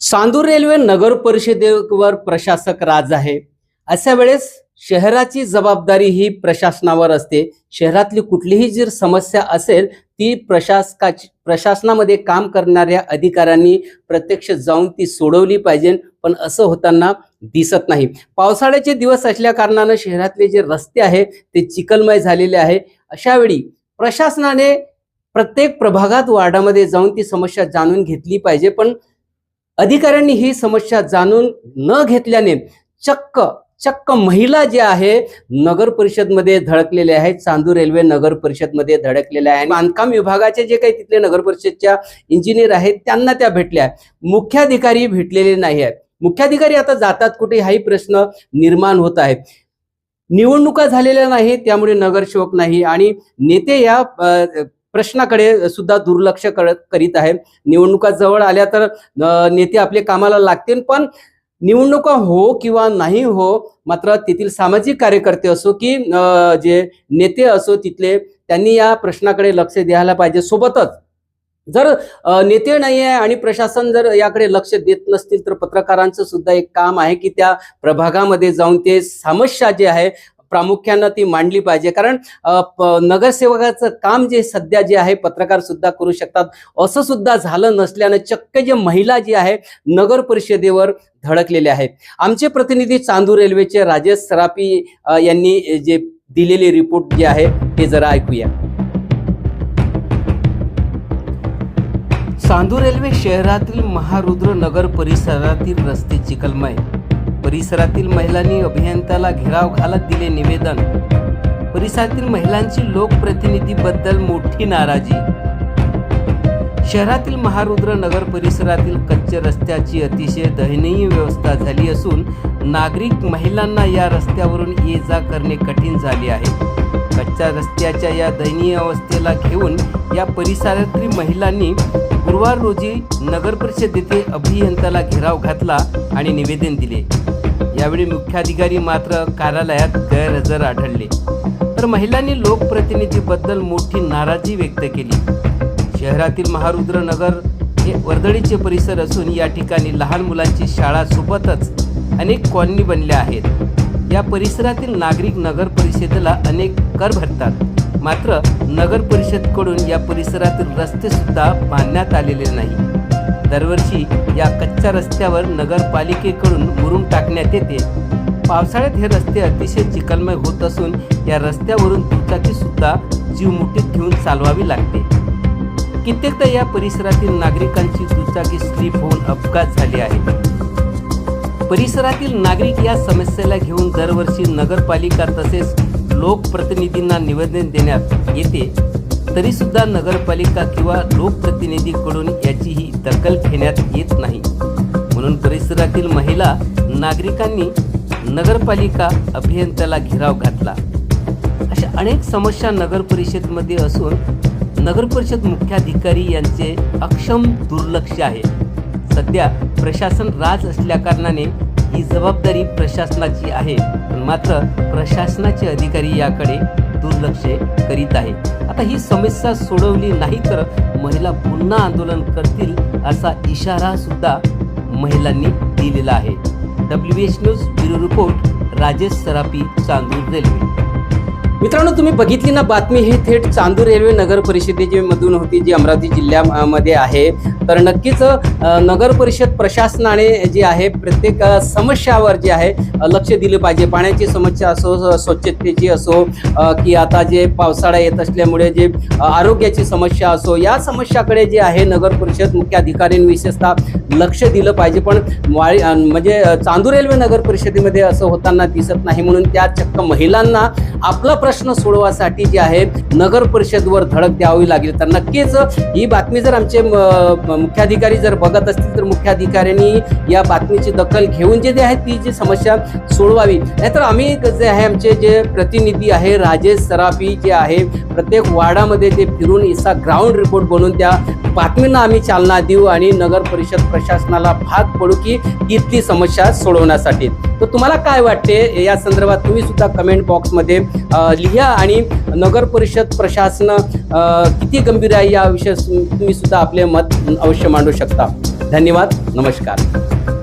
Chandur railway नगर परिषदेवर प्रशासक राज आहे. अशा वेळेस शहराची जबाबदारी ही प्रशासनावर असते. शहरातली कुठलीही जी समस्या असेल ती प्रशासकाची प्रशासनामध्ये काम करणाऱ्या अधिकाऱ्यांनी प्रत्यक्ष जाऊन ती सोडवली पाहिजे. पण असं होताना दिसत नाही. पावसाळ्याचे दिवस असल्या कारणानं शहरातले जे रस्ते आहे ते चिखलमय झालेले आहे. अशावेळी प्रशासनाने प्रत्येक प्रभागात वार्डामध्ये जाऊन ती समस्या जाणून घेतली पाहिजे. पण अधिकाऱ्यांनी ही समस्या जाणून न घेतल्याने चक्क चक्क महिला जे आहे नगर परिषदमध्ये धडकलेले आहेत चांदू रेल्वे नगर परिषदमध्ये धडकलेल्या आहे. बांधकाम विभागाचे जे काही तिथले नगर परिषदच्या इंजिनियर आहेत त्यांना त्या भेटल्या मुख्याधिकारी भेटलेले नाही आहेत. मुख्याधिकारी आता जातात कुठे हाही प्रश्न निर्माण होत आहे. निवडणुका झालेल्या नाही त्यामुळे नगरसेवक नाही. आणि नेते या प्रश्नाकडे सुद्धा दुर्लक्ष करत करीत आहे. निवडणुका जवळ आल्या तर नेते आपले कामाला लागतील पण निवडणुका हो किंवा नाही हो मात्र तेथील सामाजिक कार्यकर्ते असो की जे नेते असो तिथले त्यांनी या प्रश्नाकडे लक्ष द्यायला पाहिजे. सोबतच जर नेते नाही आहे आणि प्रशासन जर याकडे लक्ष देत नसतील तर पत्रकारांचं सुद्धा एक काम आहे की त्या प्रभागामध्ये जाऊन ते समस्या जे आहे प्रामुख्यानं ती मांडली पाहिजे. कारण प- नगरसेवकाचं काम जे सध्या जे आहे पत्रकार सुद्धा करू शकतात. असं सुद्धा झालं नसल्यानं चक्क जे महिला जी आहे नगर परिषदेवर धडकलेले आहेत. आमचे प्रतिनिधी चांदूर रेल्वेचे राजेश सरापी यांनी जे दिलेले रिपोर्ट जे आहे ते जरा ऐकूया. चांदूर रेल्वे शहरातील महारुद्र नगर परिसरातील रस्ते चिखलमय. परिसरातील महिलांनी अभियंत्याला घेराव घालत दिले निवेदन. परिसरातील महिलांची लोकप्रतिनिधीबद्दल मोठी नाराजी. शहरातील महारुद्र नगर परिसरातील कच्च्या रस्त्याची अतिशय दयनीय व्यवस्था झाली असून नागरिक महिलांना या रस्त्यावरून ये जा करणे कठीण झाले आहे. कच्च्या रस्त्याच्या या दयनीय अवस्थेला घेऊन या परिसरातील महिलांनी गुरुवार रोजी नगर परिषद येथे अभियंत्याला घेराव घातला आणि निवेदन दिले. यावेळी मुख्याधिकारी मात्र कार्यालयात गैरहजर आढळले. तर महिलांनी लोकप्रतिनिधीबद्दल मोठी नाराजी व्यक्त केली. शहरातील महारुद्र नगर हे वर्दळीचे परिसर असून या ठिकाणी लहान मुलांची शाळा सोबतच अनेक कॉलनी बनल्या आहेत. या परिसरातील नागरिक नगर परिषदेला अनेक कर भरतात. मात्र नगर परिषदकडून या परिसरातील रस्ते सुद्धा बांधण्यात आलेले नाही. दरवर्षी या कच्च्या रस्त्यावर नगरपालिकेकडून मुरून टाकण्यात येते. पावसाळ्यात हे रस्ते अतिशय चिकलमय होत असून या रस्त्यावरून दुचाकी सुद्धा जीव मुठीत घेऊन चालवावी लागते. कित्येकदा या परिसरातील नागरिकांची दुचाकी स्लिप होऊन अपघात झाले आहेत. परिसरातील नागरिक या समस्येला घेऊन दरवर्षी नगरपालिका तसेच लोकप्रतिनिधींना निवेदन देण्यात येते. तरी सुद्धा नगरपालिका किंवा लोकप्रतिनिधीकडून याचीही दखल घेण्यात येत नाही. म्हणून परिसरातील महिला नागरिकांनी नगरपालिका अभियंत्याला घेराव घातला. अशा अनेक समस्या नगर परिषदमध्ये असून नगर परिषद मुख्याधिकारी यांचे अक्षम दुर्लक्ष आहे. सध्या प्रशासन राज असल्याकारणाने ही जबाबदारी प्रशासनाची आहे. पण मात्र प्रशासनाचे अधिकारी याकडे दुर्लक्ष करीत आहे. आता ही समस्या सोडवली नाही तर महिला पुन्हा आंदोलन करतील असा इशारा सुद्धा महिलांनी दिलेला आहे. W H news bureau report Rajesh Sarapi Chandur Railway. मित्रांनो तुम्ही बघितली ना बातमी ही थेट चांदूर रेल्वे नगर परिषदेची मधून होती जी अमरावती जिल्ह्यामध्ये आहे. तर नक्कीच नगर परिषद प्रशासनाने जी आहे प्रत्येक समस्यावर जे आहे लक्ष दिलं पाहिजे. पाण्याची समस्या असो स्वच्छतेची असो की आता जे पावसाळा येत असल्यामुळे जे आरोग्याची समस्या असो या समस्याकडे जे आहे नगर परिषद मुख्याधिकाऱ्यांनी विशेषतः लक्ष दिलं पाहिजे. पण वाळी म्हणजे चांदूर रेल्वे नगर परिषदेमध्ये असं होताना दिसत नाही म्हणून त्या चक्क महिलांना आपला प्रश्न सोडवासाठी जे आहे नगर परिषदवर धडक द्यावी लागेल. तर नक्कीच ही बातमी जर आमचे मुख्याधिकारी जर बघत असतील तर मुख्याधिकाऱ्यांनी या बातमीची दखल घेऊन जे आहे ती जी समस्या सोडवावी. नाहीतर आम्ही जे आहे आमचे जे प्रतिनिधी आहे राजेश सराफी जे आहे प्रत्येक वार्डामध्ये ते फिरून इसा ग्राउंड रिपोर्ट बनवून त्या बातमींना आम्ही चालना देऊ आणि नगर परिषद प्रशासनाला भाग पडू की इथली समस्या सोडवण्यासाठी. तर तुम्हाला काय वाटते? या संदर्भात तुम्ही सुद्धा कमेंट बॉक्समध्ये लिहा आणि नगर परिषद प्रशासन किती गंभीर आहे या विषय तुम्ही सुद्धा आपले मत अवश्य मांडू शकता. धन्यवाद. नमस्कार.